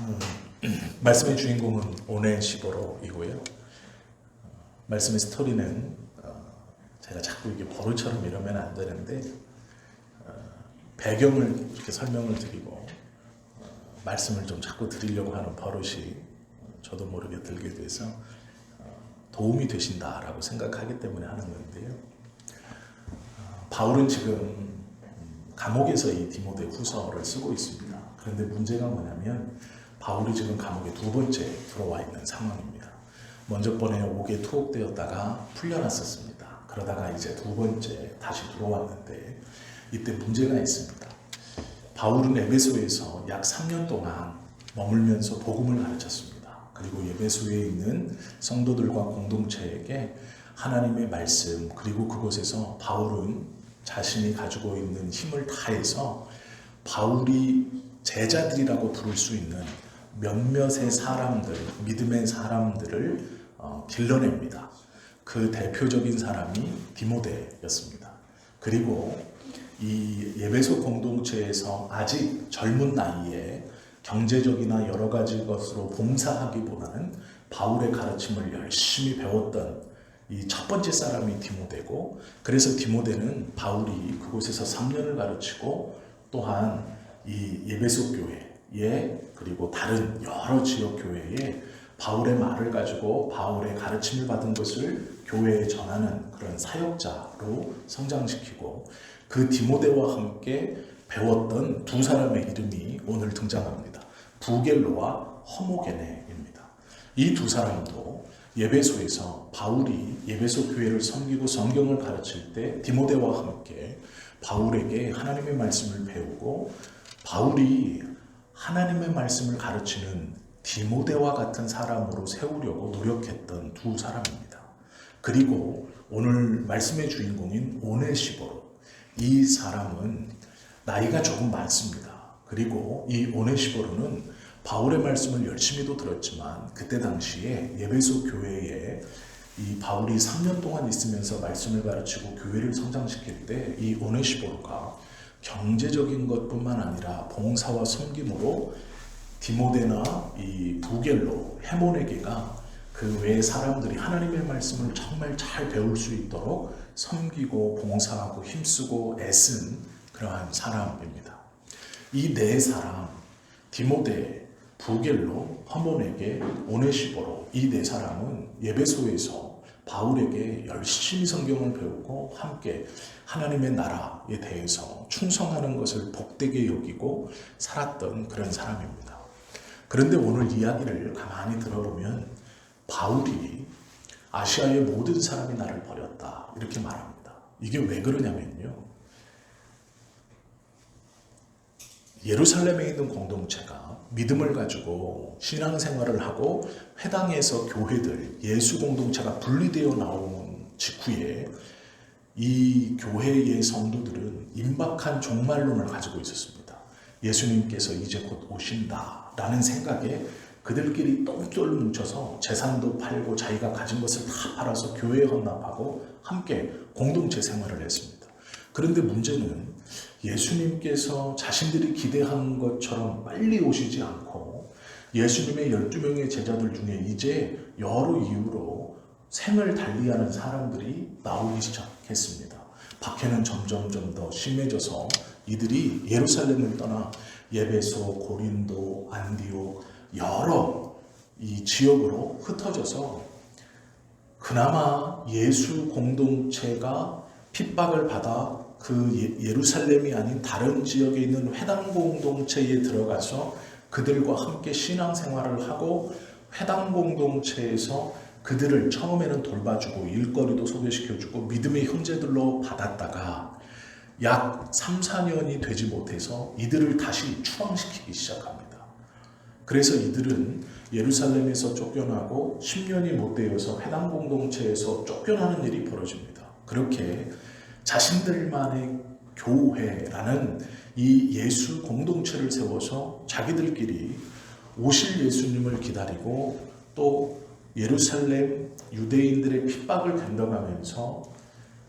음, 말씀의 주인공은 오네시보로이고요. 어, 말씀의 스토리는 어, 제가 자꾸 이게 버릇처럼 이러면 안 되는데 어, 배경을 이렇게 설명을 드리고 어, 말씀을 좀 자꾸 드리려고 하는 버릇이 어, 저도 모르게 들게 돼서 어, 도움이 되신다라고 생각하기 때문에 하는 건데요. 어, 바울은 지금 음, 감옥에서 이 디모데 후서를 쓰고 있습니다. 그런데 문제가 뭐냐면 바울이 지금 감옥에 두 번째 들어와 있는 상황입니다. 먼저 번에 옥에 투옥되었다가 풀려났었습니다. 그러다가 이제 두 번째 다시 들어왔는데 이때 문제가 있습니다. 바울은 에베소에서 약 3년 동안 머물면서 복음을 가르쳤습니다. 그리고 에베소에 있는 성도들과 공동체에게 하나님의 말씀 그리고 그곳에서 바울은 자신이 가지고 있는 힘을 다해서 바울이 제자들이라고 부를 수 있는 몇몇의 사람들, 믿음의 사람들을 어, 길러냅니다. 그 대표적인 사람이 디모데였습니다. 그리고 이 예배소 공동체에서 아직 젊은 나이에 경제적이나 여러 가지 것으로 봉사하기보다는 바울의 가르침을 열심히 배웠던 이 첫 번째 사람이 디모데고 그래서 디모데는 바울이 그곳에서 3년을 가르치고 또한 이 예배소 교회 에 그리고 다른 여러 지역 교회에 바울의 말을 가지고 바울의 가르침을 받은 것을 교회에 전하는 그런 사역자로 성장시키고 그 디모데와 함께 배웠던 두 사람의 이름이 오늘 등장합니다. 부겔로와 허모게네입니다. 이 두 사람도 예배소에서 바울이 예배소 교회를 섬기고 성경을 가르칠 때 디모데와 함께 바울에게 하나님의 말씀을 배우고 바울이 하나님의 말씀을 가르치는 디모데와 같은 사람으로 세우려고 노력했던 두 사람입니다. 그리고 오늘 말씀의 주인공인 오네시보로 이 사람은 나이가 조금 많습니다. 그리고 이 오네시보로는 바울의 말씀을 열심히도 들었지만 그때 당시에 예배소 교회에 이 바울이 3년 동안 있으면서 말씀을 가르치고 교회를 성장시킬 때 이 오네시보로가 경제적인 것뿐만 아니라 봉사와 섬김으로 디모데나 이 부겔로 헤모네게가 그 외의 사람들이 하나님의 말씀을 정말 잘 배울 수 있도록 섬기고 봉사하고 힘쓰고 애쓴 그러한 사람입니다. 이 네 사람 디모데, 부겔로, 허몬에게 오네시보로 이 네 사람은 예배소에서 바울에게 열심히 성경을 배우고 함께 하나님의 나라에 대해서 충성하는 것을 복되게 여기고 살았던 그런 사람입니다. 그런데 오늘 이야기를 가만히 들어보면 바울이 아시아의 모든 사람이 나를 버렸다 이렇게 말합니다. 이게 왜 그러냐면요. 예루살렘에 있는 공동체가 믿음을 가지고 신앙생활을 하고 회당에서 교회들 예수 공동체가 분리되어 나온 직후에 이 교회의 성도들은 임박한 종말론을 가지고 있었습니다. 예수님께서 이제 곧 오신다라는 생각에 그들끼리 똘똘 뭉쳐서 재산도 팔고 자기가 가진 것을 다 팔아서 교회에 헌납하고 함께 공동체 생활을 했습니다. 그런데 문제는 예수님께서 자신들이 기대한 것처럼 빨리 오시지 않고 예수님의 12명의 제자들 중에 이제 여러 이유로 생을 달리하는 사람들이 나오기 시작했습니다. 박해는 점점점 더 심해져서 이들이 예루살렘을 떠나 예배소, 고린도, 안디옥 여러 이 지역으로 흩어져서 그나마 예수 공동체가 핍박을 받아 그 예- 예루살렘이 아닌 다른 지역에 있는 회당 공동체에 들어가서 그들과 함께 신앙생활을 하고 회당 공동체에서 그들을 처음에는 돌봐주고 일거리도 소개시켜주고 믿음의 형제들로 받았다가 약 3, 4년이 되지 못해서 이들을 다시 추방시키기 시작합니다. 그래서 이들은 예루살렘에서 쫓겨나고 10년이 못 되어서 해당 공동체에서 쫓겨나는 일이 벌어집니다. 그렇게 자신들만의 교회라는 이 예수 공동체를 세워서 자기들끼리 오실 예수님을 기다리고 또 예루살렘 유대인들의 핍박을 견뎌가면서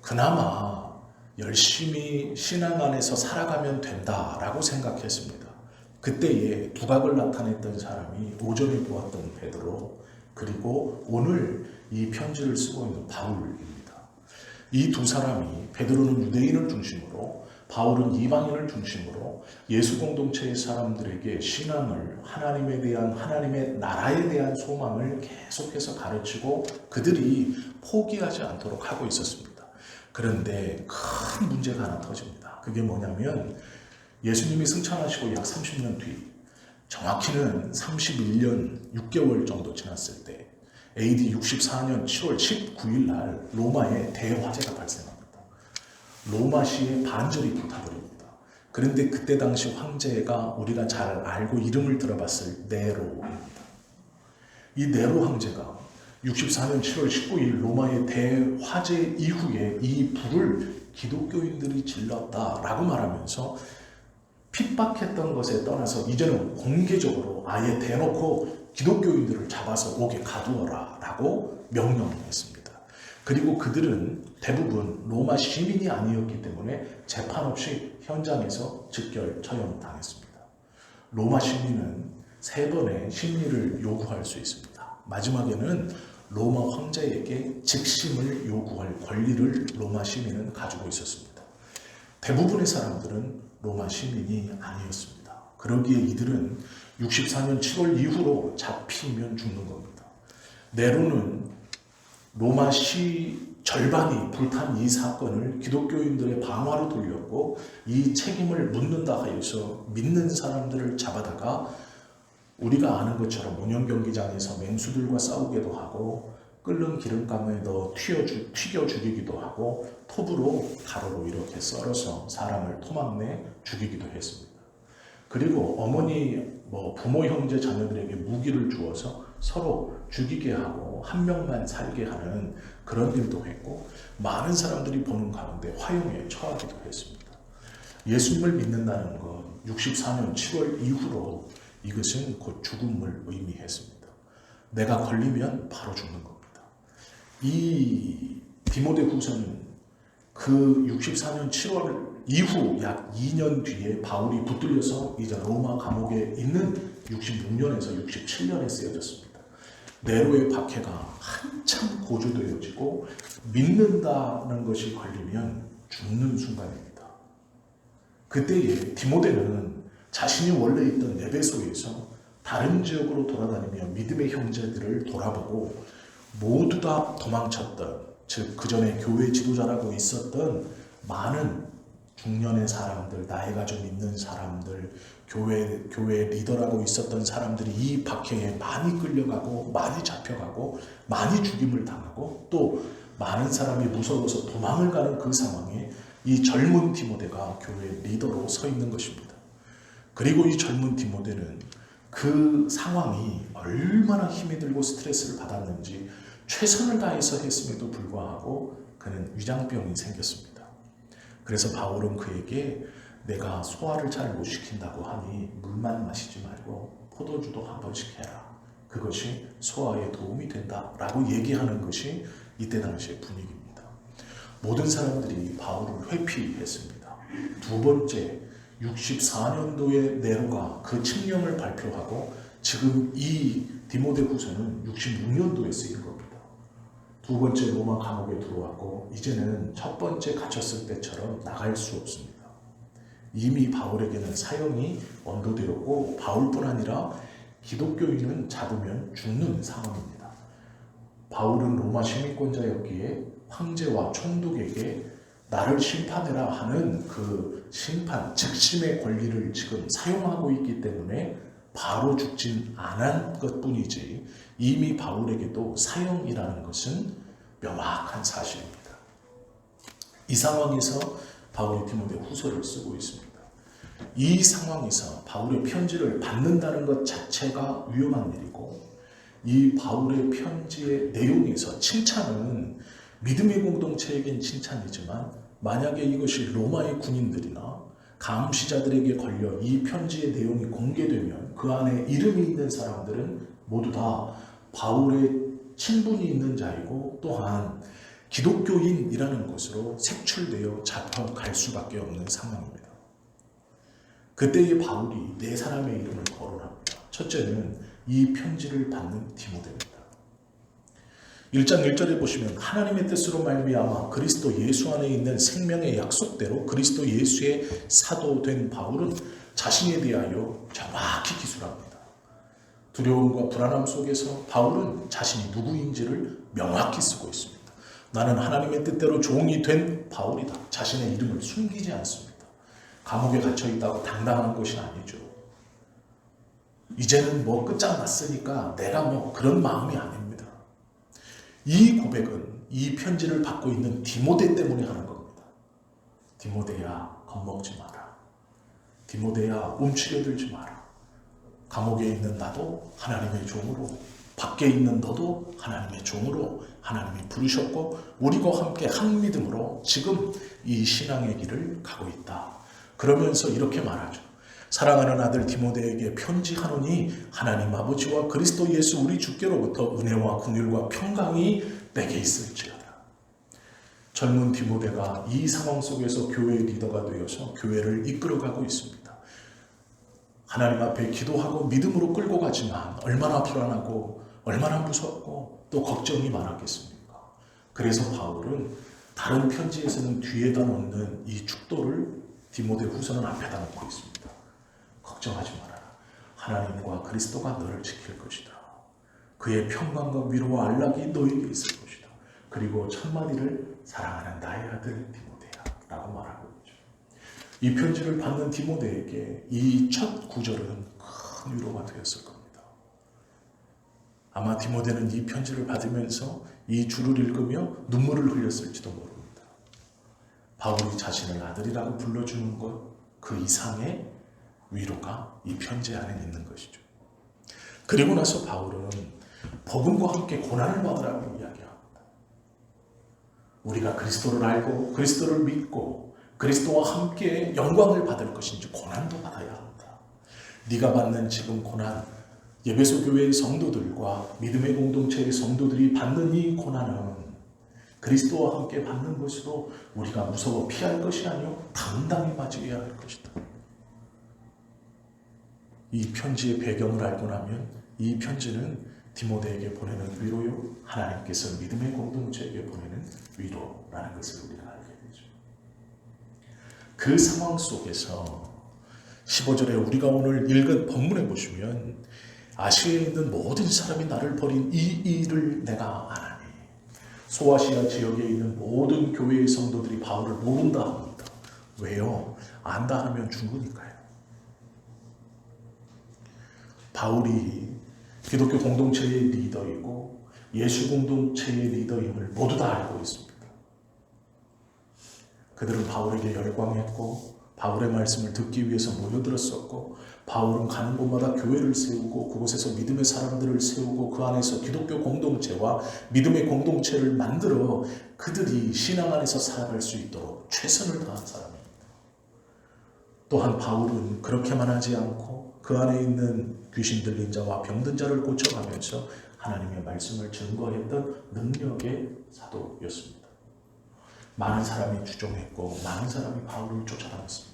그나마 열심히 신앙 안에서 살아가면 된다라고 생각했습니다. 그때에 두각을 나타냈던 사람이 오전에 보았던 베드로 그리고 오늘 이 편지를 쓰고 있는 바울입니다. 이 두 사람이 베드로는 유대인을 중심으로 바울은 이방인을 중심으로 예수 공동체의 사람들에게 신앙을 하나님에 대한 하나님의 나라에 대한 소망을 계속해서 가르치고 그들이 포기하지 않도록 하고 있었습니다. 그런데 큰 문제가 하나 터집니다. 그게 뭐냐면 예수님이 승천하시고 약 30년 뒤 정확히는 31년 6개월 정도 지났을 때 AD 64년 7월 19일 날 로마에 대화재가 발생합니다. 로마시의 반절이 불타버립니다. 그런데 그때 당시 황제가 우리가 잘 알고 이름을 들어봤을 네로입니다. 이 네로 황제가 64년 7월 19일 로마의 대화재 이후에 이 불을 기독교인들이 질렀다라고 말하면서 핍박했던 것에 떠나서 이제는 공개적으로 아예 대놓고 기독교인들을 잡아서 옥에 가두어라 라고 명령을 했습니다. 그리고 그들은 대부분 로마 시민이 아니었기 때문에 재판 없이 현장에서 즉결 처형당했습니다. 로마 시민은 세 번의 심리를 요구할 수 있습니다. 마지막에는 로마 황제에게 직심을 요구할 권리를 로마 시민은 가지고 있었습니다. 대부분의 사람들은 로마 시민이 아니었습니다. 그러기에 이들은 64년 7월 이후로 잡히면 죽는 겁니다. 네로는 로마 시 절반이 불탄 이 사건을 기독교인들의 방화로 돌렸고 이 책임을 묻는다 하여서 믿는 사람들을 잡아다가 우리가 아는 것처럼 운영 경기장에서 맹수들과 싸우기도 하고 끓는 기름감에 넣어 튀겨, 주, 튀겨 죽이기도 하고 톱으로 가로로 이렇게 썰어서 사람을 토막내 죽이기도 했습니다. 그리고 어머니, 뭐 부모, 형제, 자녀들에게 무기를 주어서 서로 죽이게 하고 한 명만 살게 하는 그런 일도 했고 많은 사람들이 보는 가운데 화형에 처하기도 했습니다. 예수님을 믿는다는 것 64년 7월 이후로 이것은 곧 죽음을 의미했습니다. 내가 걸리면 바로 죽는 겁니다. 이 디모데 후서는 그 64년 7월 이후 약 2년 뒤에 바울이 붙들려서 이제 로마 감옥에 있는 66년에서 67년에 쓰여졌습니다. 네로의 박해가 한참 고조되어지고 믿는다는 것이 걸리면 죽는 순간입니다. 그때에 디모데는 자신이 원래 있던 에베소에서 다른 지역으로 돌아다니며 믿음의 형제들을 돌아보고 모두 다 도망쳤던 즉 그 전에 교회 지도자라고 있었던 많은 중년의 사람들, 나이가 좀 있는 사람들, 교회 교회 리더라고 있었던 사람들이 이 박해에 많이 끌려가고 많이 잡혀가고 많이 죽임을 당하고 또 많은 사람이 무서워서 도망을 가는 그 상황에 이 젊은 디모데가 교회 리더로 서 있는 것입니다. 그리고 이 젊은 디모데는 그 상황이 얼마나 힘이 들고 스트레스를 받았는지 최선을 다해서 했음에도 불구하고 그는 위장병이 생겼습니다. 그래서 바울은 그에게 내가 소화를 잘 못 시킨다고 하니 물만 마시지 말고 포도주도 한 번씩 해라. 그것이 소화에 도움이 된다 라고 얘기하는 것이 이때 당시의 분위기입니다. 모든 사람들이 바울을 회피했습니다. 두 번째 64년도에 네로가 그 칙령을 발표하고 지금 이 디모데 후서는 66년도에 쓰인 겁니다. 두 번째 로마 감옥에 들어왔고 이제는 첫 번째 갇혔을 때처럼 나갈 수 없습니다. 이미 바울에게는 사형이 언도되었고 바울뿐 아니라 기독교인은 잡으면 죽는 상황입니다. 바울은 로마 시민권자였기에 황제와 총독에게 나를 심판해라 하는 그 심판, 즉심의 권리를 지금 사용하고 있기 때문에 바로 죽진 않은 것 뿐이지 이미 바울에게도 사형이라는 것은 명확한 사실입니다. 이 상황에서 바울이 디모데 후서를 쓰고 있습니다. 이 상황에서 바울의 편지를 받는다는 것 자체가 위험한 일이고 이 바울의 편지의 내용에서 칭찬은 믿음의 공동체에겐 칭찬이지만 만약에 이것이 로마의 군인들이나 감시자들에게 걸려 이 편지의 내용이 공개되면 그 안에 이름이 있는 사람들은 모두 다 바울의 친분이 있는 자이고 또한 기독교인이라는 것으로 색출되어 잡혀갈 수밖에 없는 상황입니다. 그때의 바울이 네 사람의 이름을 거론합니다. 첫째는 이 편지를 받는 디모데입니다. 1장 1절에 보시면 하나님의 뜻으로 말미암아 그리스도 예수 안에 있는 생명의 약속대로 그리스도 예수의 사도 된 바울은 자신에 대하여 정확히 기술합니다. 두려움과 불안함 속에서 바울은 자신이 누구인지를 명확히 쓰고 있습니다. 나는 하나님의 뜻대로 종이 된 바울이다. 자신의 이름을 숨기지 않습니다. 감옥에 갇혀 있다고 당당한 것이 아니죠. 이제는 뭐 끝장났으니까 내가 뭐 그런 마음이 아닙니다. 이 고백은 이 편지를 받고 있는 디모데 때문에 하는 겁니다. 디모데야 겁먹지 마라. 디모데야 움츠려들지 마라. 감옥에 있는 나도 하나님의 종으로 밖에 있는 너도 하나님의 종으로 하나님이 부르셨고 우리와 함께 한 믿음으로 지금 이 신앙의 길을 가고 있다. 그러면서 이렇게 말하죠. 사랑하는 아들 디모데에게 편지하노니 하나님 아버지와 그리스도 예수 우리 주께로부터 은혜와 긍휼과 평강이 내게 있을지어다. 젊은 디모데가 이 상황 속에서 교회 리더가 되어서 교회를 이끌어가고 있습니다. 하나님 앞에 기도하고 믿음으로 끌고 가지만 얼마나 불안하고 얼마나 무섭고 또 걱정이 많았겠습니까? 그래서 바울은 다른 편지에서는 뒤에다 놓는 이 축도를 디모데 후서는 앞에다 놓고 있습니다. 걱정하지 말아라. 하나님과 그리스도가 너를 지킬 것이다. 그의 평강과 위로와 안락이 너에게 있을 것이다. 그리고 천만이를 사랑하는 나의 아들 디모데야 라고 말하고 있죠. 이 편지를 받는 디모데에게 이 첫 구절은 큰 위로가 되었을 겁니다. 아마 디모데는 이 편지를 받으면서 이 줄을 읽으며 눈물을 흘렸을지도 모릅니다. 바울이 자신을 아들이라고 불러주는 것 그 이상의 위로가 이 편지 안에 있는 것이죠. 그리고 나서 바울은 복음과 함께 고난을 받으라고 이야기합니다. 우리가 그리스도를 알고 그리스도를 믿고 그리스도와 함께 영광을 받을 것인지 고난도 받아야 합니다. 네가 받는 지금 고난 예배소 교회의 성도들과 믿음의 공동체의 성도들이 받는 이 고난은 그리스도와 함께 받는 것으로 우리가 무서워 피할 것이 아니요 당당히 맞이해야 할 것이다. 이 편지의 배경을 알고 나면 이 편지는 디모데에게 보내는 위로요 하나님께서 믿음의 공동체에게 보내는 위로라는 것을 우리가 알게 되죠. 그 상황 속에서 15절에 우리가 오늘 읽은 본문에 보시면 아시아에 있는 모든 사람이 나를 버린 이 일을 내가 아나니 소아시아 지역에 있는 모든 교회의 성도들이 바울을 모른다 합니다. 왜요? 안다 하면 죽으니까요. 바울이 기독교 공동체의 리더이고 예수 공동체의 리더임을 모두 다 알고 있습니다. 그들은 바울에게 열광했고 바울의 말씀을 듣기 위해서 모여들었었고 바울은 가는 곳마다 교회를 세우고 그곳에서 믿음의 사람들을 세우고 그 안에서 기독교 공동체와 믿음의 공동체를 만들어 그들이 신앙 안에서 살아갈 수 있도록 최선을 다한 사람입니다. 또한 바울은 그렇게만 하지 않고 그 안에 있는 귀신 들린 자와 병든 자를 고쳐가면서 하나님의 말씀을 증거했던 능력의 사도였습니다. 많은 사람이 주종했고 많은 사람이 바울을 쫓아다녔습니다.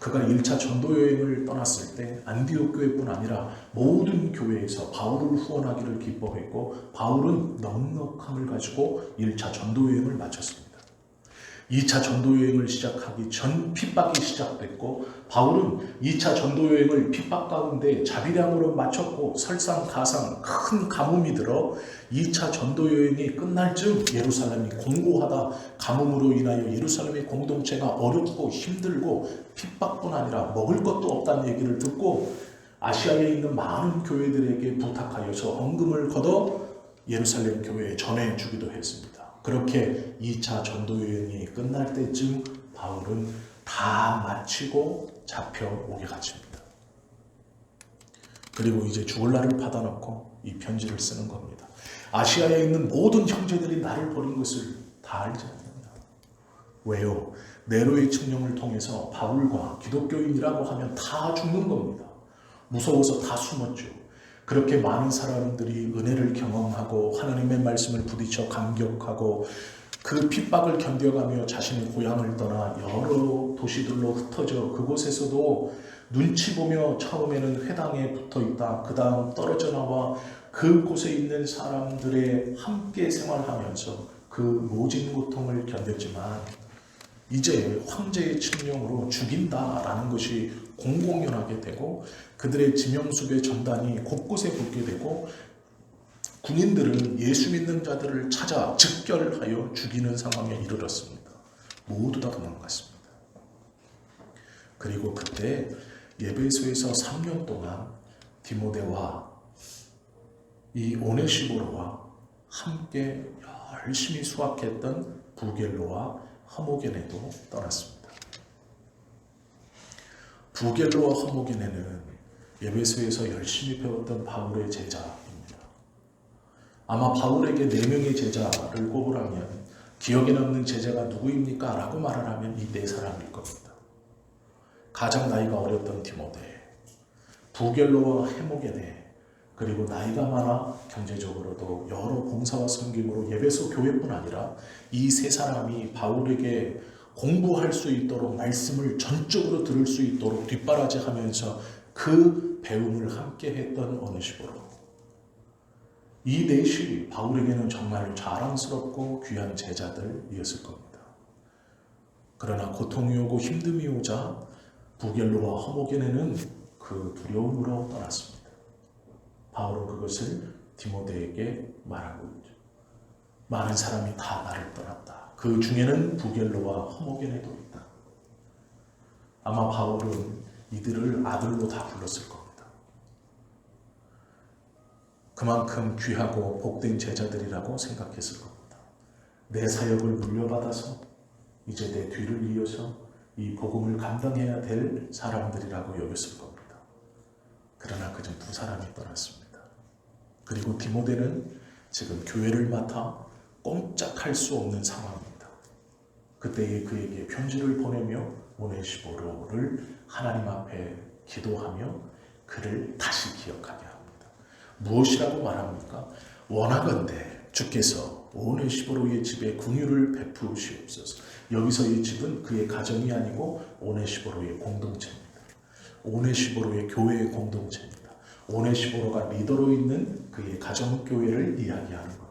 그가 1차 전도 여행을 떠났을 때 안디옥 교회뿐 아니라 모든 교회에서 바울을 후원하기를 기뻐했고 바울은 넉넉함을 가지고 1차 전도 여행을 마쳤습니다. 2차 전도 여행을 시작하기 전 핍박이 시작됐고 바울은 2차 전도 여행을 핍박 가운데 자비량으로 마쳤고 설상가상 큰 가뭄이 들어 2차 전도 여행이 끝날 즈음 예루살렘이 공고하다 가뭄으로 인하여 예루살렘의 공동체가 어렵고 힘들고 핍박뿐 아니라 먹을 것도 없다는 얘기를 듣고 아시아에 있는 많은 교회들에게 부탁하여서 헌금을 걷어 예루살렘 교회에 전해 주기도 했습니다. 그렇게 2차 전도 여행이 끝날 때쯤 바울은 다 마치고 잡혀오게 가집니다. 그리고 이제 죽을 날을 받아놓고 이 편지를 쓰는 겁니다. 아시아에 있는 모든 형제들이 나를 버린 것을 다 알지 않느냐. 왜요? 네로의 측령을 통해서 바울과 기독교인이라고 하면 다 죽는 겁니다. 무서워서 다 숨었죠. 그렇게 많은 사람들이 은혜를 경험하고 하나님의 말씀을 부딪혀 감격하고 그 핍박을 견뎌가며 자신의 고향을 떠나 여러 도시들로 흩어져 그곳에서도 눈치 보며 처음에는 회당에 붙어 있다. 그 다음 떨어져 나와 그곳에 있는 사람들의 함께 생활하면서 그 모진 고통을 견뎠지만 이제 황제의 칙령으로 죽인다라는 것이 공공연하게 되고 그들의 지명수배 전단이 곳곳에 붙게 되고 군인들은 예수 믿는 자들을 찾아 즉결하여 죽이는 상황에 이르렀습니다. 모두 다 도망갔습니다. 그리고 그때 예배소에서 3년 동안 디모데와 이 오네시보로와 함께 열심히 수학했던 부겔로와 허모게네도 떠났습니다. 부겔로와 허모게네는 예배소에서 열심히 배웠던 바울의 제자입니다. 아마 바울에게 네 명의 제자를 꼽으라면 기억에 남는 제자가 누구입니까? 라고 말을 하면 이 네 사람일 겁니다. 가장 나이가 어렸던 디모데, 부겔로와 헤모게네, 그리고 나이가 많아 경제적으로도 여러 봉사와 섬김으로 예배소 교회뿐 아니라 이 세 사람이 바울에게 공부할 수 있도록 말씀을 전적으로 들을 수 있도록 뒷바라지하면서 그 배움을 함께 했던 어느시보로 이 넷이 바울에게는 정말 자랑스럽고 귀한 제자들이었을 겁니다. 그러나 고통이 오고 힘듦이 오자 부겔로와 허목에는 그 두려움으로 떠났습니다. 바울은 그것을 디모데에게 말하고 있죠. 많은 사람이 다 나를 떠났다. 그 중에는 부겔로와 허목에네도 있다. 아마 바울은 이들을 아들로 다 불렀을 겁니다. 그만큼 귀하고 복된 제자들이라고 생각했을 겁니다. 내 사역을 물려받아서 이제 내 뒤를 이어서 이 복음을 감당해야 될 사람들이라고 여겼을 겁니다. 그러나 그중 두 사람이 떠났습니다. 그리고 디모데는 지금 교회를 맡아 꼼짝할 수 없는 상황입니다. 그때에 그에게 편지를 보내며 오네시보로를 하나님 앞에 기도하며 그를 다시 기억하게 합니다. 무엇이라고 말합니까? 원하건대 주께서 오네시보로의 집에 궁유를 베푸시옵소서. 여기서 이 집은 그의 가정이 아니고 오네시보로의 공동체입니다. 오네시보로의 교회의 공동체입니다. 오네시보로가 리더로 있는 그의 가정교회를 이야기하는 겁니다.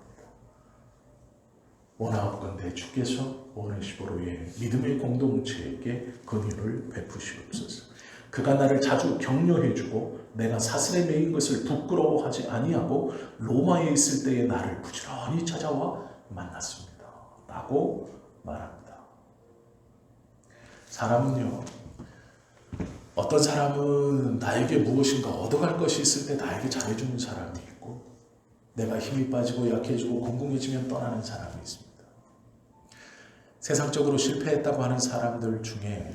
원하옵건대 주께서 오네시보로의 믿음의 공동체에게 긍휼을 베푸시옵소서. 그가 나를 자주 격려해주고 내가 사슬에 매인 것을 부끄러워하지 아니하고 로마에 있을 때에 나를 부지런히 찾아와 만났습니다. 라고 말합니다. 사람은요, 어떤 사람은 나에게 무엇인가 얻어갈 것이 있을 때 나에게 잘해주는 사람이 있고, 내가 힘이 빠지고 약해지고 궁금해지면 떠나는 사람이 있습니다. 세상적으로 실패했다고 하는 사람들 중에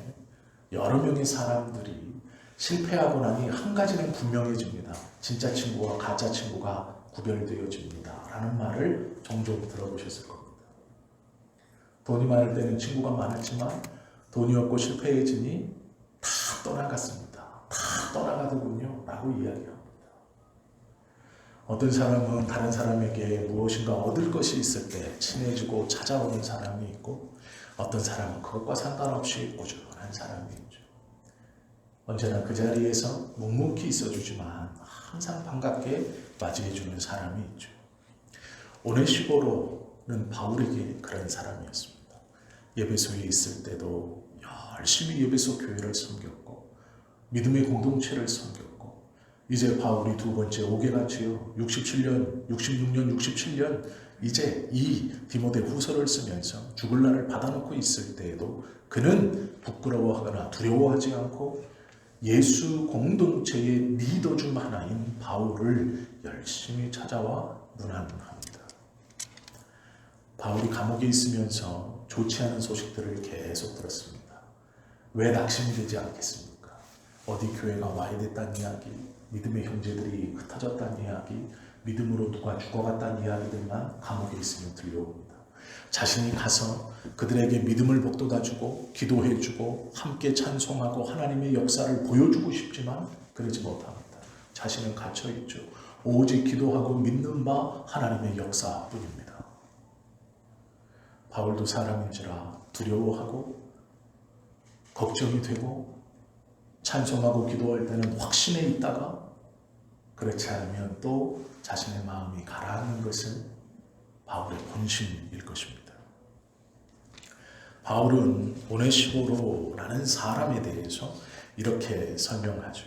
여러 명의 사람들이 실패하고 나니 한 가지는 분명해집니다. 진짜 친구와 가짜 친구가 구별되어집니다. 라는 말을 종종 들어보셨을 겁니다. 돈이 많을 때는 친구가 많았지만 돈이 없고 실패해지니 다 떠나갔습니다. 다 떠나가더군요. 라고 이야기합니다. 어떤 사람은 다른 사람에게 무엇인가 얻을 것이 있을 때 친해지고 찾아오는 사람이 있고 어떤 사람은 그것과 상관없이 꾸준한 사람이 있죠. 언제나 그 자리에서 묵묵히 있어주지만 항상 반갑게 맞이해주는 사람이 있죠. 오네시보로는 바울에게 그런 사람이었습니다. 예배소에 있을 때도 열심히 예배소 교회를 섬겼고 믿음의 공동체를 섬겼고 이제 바울이 두 번째 오게 갔지요. 67년, 66년, 67년 이제 이 디모데 후서를 쓰면서 죽을 날을 받아놓고 있을 때에도 그는 부끄러워하거나 두려워하지 않고 예수 공동체의 리더 중 하나인 바울을 열심히 찾아와 문안합니다. 바울이 감옥에 있으면서 좋지 않은 소식들을 계속 들었습니다. 왜 낙심이 되지 않겠습니까? 어디 교회가 와야 됐다는 이야기, 믿음의 형제들이 흩어졌다는 이야기, 믿음으로 누가 죽어갔다는 이야기들만 감옥에 있으면 들려옵니다. 자신이 가서 그들에게 믿음을 복돋아주고 기도해주고 함께 찬송하고 하나님의 역사를 보여주고 싶지만 그러지 못합니다. 자신은 갇혀있죠. 오직 기도하고 믿는 바 하나님의 역사뿐입니다. 바울도 사람인지라 두려워하고 걱정이 되고 찬송하고 기도할 때는 확신에 있다가 그렇지 않으면 또 자신의 마음이 가라앉는 것은 바울의 본심일 것입니다. 바울은 오네시보로라는 사람에 대해서 이렇게 설명하죠.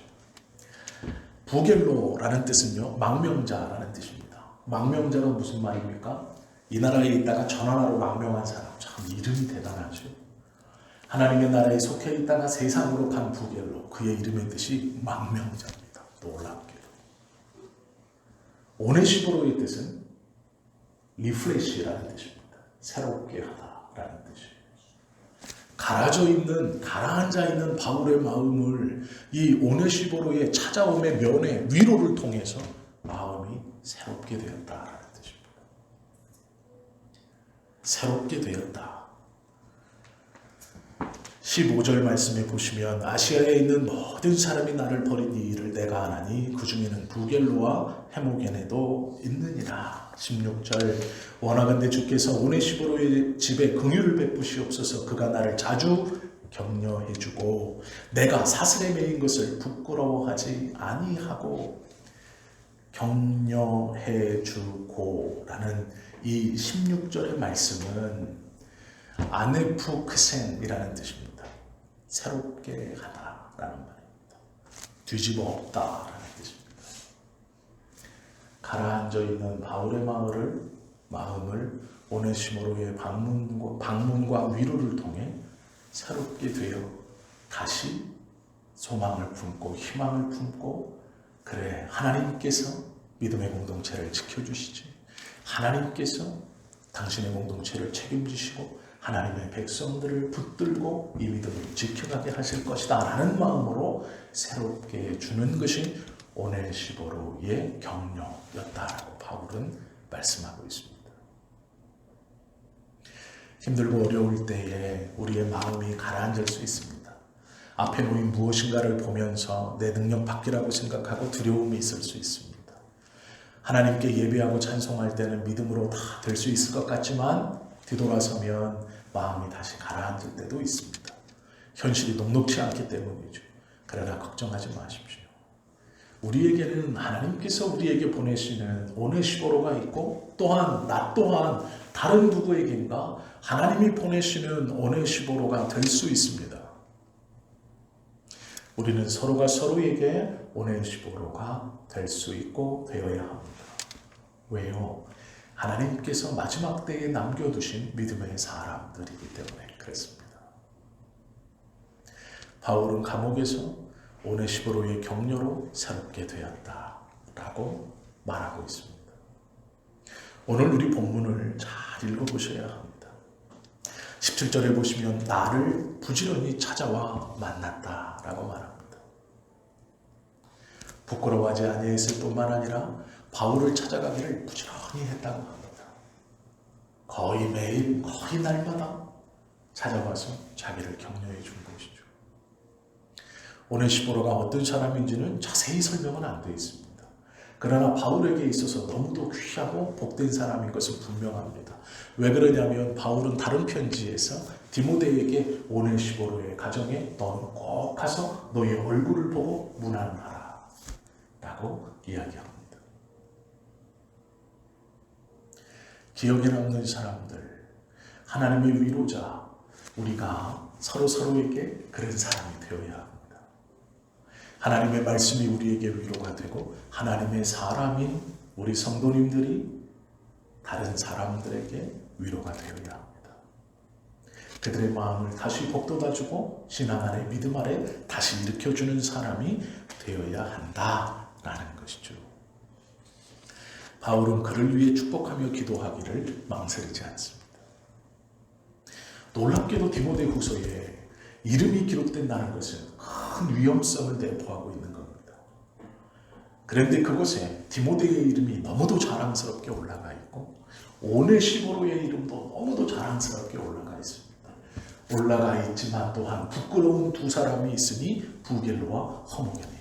부겔로라는 뜻은요, 망명자라는 뜻입니다. 망명자가 무슨 말입니까? 이 나라에 있다가 저 나라로 망명한 사람, 참 이름이 대단하죠. 하나님의 나라에 속해 있다가 세상으로 간 부겔로, 그의 이름의 뜻이 망명자입니다. 놀랍게도. 오네시보로의 뜻은 리프레시라는 뜻입니다. 새롭게 하다라는 뜻이에요. 가라져 있는 가라앉아 있는 바울의 마음을 이 오네시보로의 찾아옴의 면회 위로를 통해서 마음이 새롭게 되었다라는 뜻입니다. 새롭게 되었다. 15절 말씀에 보시면 아시아에 있는 모든 사람이 나를 버린 이 일을 내가 하나니 그 중에는 부겔로와 헤모겐에도 있느니라. 16절 원하건대 주께서 오네시보로의 집에 긍휼을 베푸시옵소서 그가 나를 자주 격려해주고 내가 사슬에 매인 것을 부끄러워하지 아니하고 격려해주고라는 이 16절의 말씀은 아네프크센이라는 뜻입니다. 새롭게 하다라는 말입니다. 뒤집어 엎다라는 뜻입니다. 가라앉아 있는 바울의 마음을 마음을 오네시모로의 방문과, 방문과 위로를 통해 새롭게 되어 다시 소망을 품고 희망을 품고 그래 하나님께서 믿음의 공동체를 지켜주시지 하나님께서 당신의 공동체를 책임지시고 하나님의 백성들을 붙들고 이 믿음을 지켜가게 하실 것이다 라는 마음으로 새롭게 주는 것이 오네시보로의 격려였다라고 바울은 말씀하고 있습니다. 힘들고 어려울 때에 우리의 마음이 가라앉을 수 있습니다. 앞에 놓인 무엇인가를 보면서 내 능력 밖이라고 생각하고 두려움이 있을 수 있습니다. 하나님께 예배하고 찬송할 때는 믿음으로 다 될 수 있을 것 같지만 뒤돌아서면 마음이 다시 가라앉을 때도 있습니다. 현실이 녹록치 않기 때문이죠. 그러나 걱정하지 마십시오. 우리에게는 하나님께서 우리에게 보내시는 오네시보로가 있고 또한 나 또한 다른 누구에게인가 하나님이 보내시는 오네시보로가 될 수 있습니다. 우리는 서로가 서로에게 오네시보로가 될 수 있고 되어야 합니다. 왜요? 하나님께서 마지막 때에 남겨두신 믿음의 사람들이기 때문에 그렇습니다. 바울은 감옥에서 오네시보로의 격려로 새롭게 되었다 라고 말하고 있습니다. 오늘 우리 본문을 잘 읽어보셔야 합니다. 17절에 보시면 나를 부지런히 찾아와 만났다 라고 말합니다. 부끄러워하지 아니했을 뿐만 아니라 바울을 찾아가기를 부지런히 했다고 합니다. 거의 매일, 거의 날마다 찾아와서 자기를 격려해 준 것이죠. 오네시보로가 어떤 사람인지는 자세히 설명은 안 되어 있습니다. 그러나 바울에게 있어서 너무도 귀하고 복된 사람인 것은 분명합니다. 왜 그러냐면 바울은 다른 편지에서 디모데에게 오네시보로의 가정에 너는 꼭 가서 너의 얼굴을 보고 문안하라 라고 이야기합니다. 기억에 남는 사람들, 하나님의 위로자, 우리가 서로 서로에게 그런 사람이 되어야 합니다. 하나님의 말씀이 우리에게 위로가 되고 하나님의 사람인 우리 성도님들이 다른 사람들에게 위로가 되어야 합니다. 그들의 마음을 다시 복돋아주고 신앙 안에 믿음 아래 다시 일으켜주는 사람이 되어야 한다라는 것이죠. 바울은 그를 위해 축복하며 기도하기를 망설이지 않습니다. 놀랍게도 디모데 후서에 이름이 기록된다는 것은 큰 위험성을 내포하고 있는 겁니다. 그런데 그곳에 디모데의 이름이 너무도 자랑스럽게 올라가 있고 오네시모로의 이름도 너무도 자랑스럽게 올라가 있습니다. 올라가 있지만 또한 부끄러운 두 사람이 있으니 부겔로와 허목연입니다.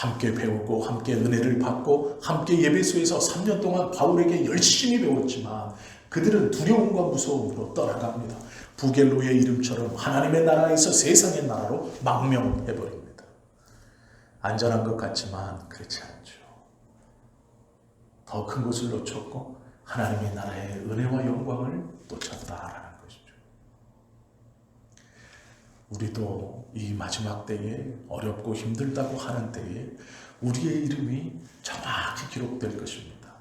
함께 배우고 함께 은혜를 받고 함께 예배소에서 3년 동안 바울에게 열심히 배웠지만 그들은 두려움과 무서움으로 떠나갑니다. 부겔로의 이름처럼 하나님의 나라에서 세상의 나라로 망명해버립니다. 안전한 것 같지만 그렇지 않죠. 더 큰 것을 놓쳤고 하나님의 나라의 은혜와 영광을 놓쳤다라는 것이죠. 우리도 이 마지막 때에 어렵고 힘들다고 하는 때에 우리의 이름이 정확히 기록될 것입니다.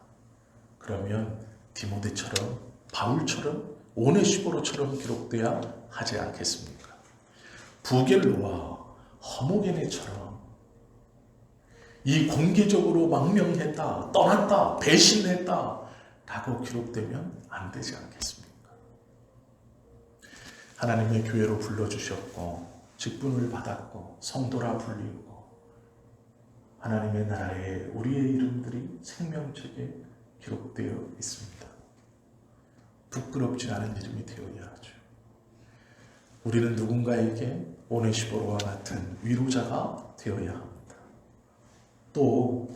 그러면 디모데처럼 바울처럼 오네시보로처럼 기록돼야 하지 않겠습니까? 부겔로와 허모게네처럼 이 공개적으로 망명했다, 떠났다, 배신했다 라고 기록되면 안 되지 않겠습니까? 하나님의 교회로 불러주셨고 직분을 받았고 성도라 불리고 하나님의 나라에 우리의 이름들이 생명책에 기록되어 있습니다. 부끄럽지 않은 이름이 되어야 하죠. 우리는 누군가에게 오네시보로와 같은 위로자가 되어야 합니다. 또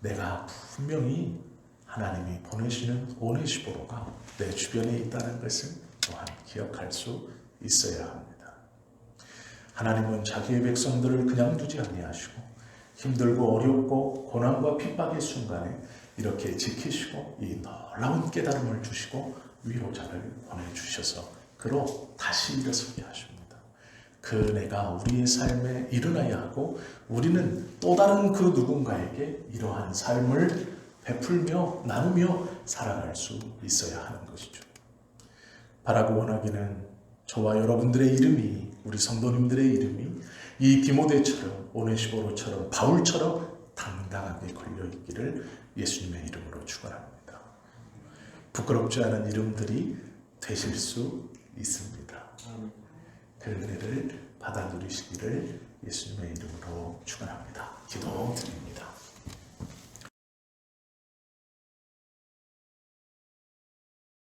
내가 분명히 하나님이 보내시는 오네시보로가 내 주변에 있다는 것을 또한 기억할 수 있어야 합니다. 하나님은 자기의 백성들을 그냥 두지 아니하시고 힘들고 어렵고 고난과 핍박의 순간에 이렇게 지키시고 이 놀라운 깨달음을 주시고 위로자를 보내주셔서 그로 다시 일어서게 하십니다. 그 은혜가 우리의 삶에 일어나야 하고 우리는 또 다른 그 누군가에게 이러한 삶을 베풀며 나누며 살아갈 수 있어야 하는 것이죠. 바라고 원하기는 저와 여러분들의 이름이 우리 성도님들의 이름이 이 디모데처럼 오네시보로처럼 바울처럼 당당하게 걸려 있기를 예수님의 이름으로 축원합니다. 부끄럽지 않은 이름들이 되실 수 있습니다. 그 은혜를 받아 누리시기를 예수님의 이름으로 축원합니다. 기도드립니다.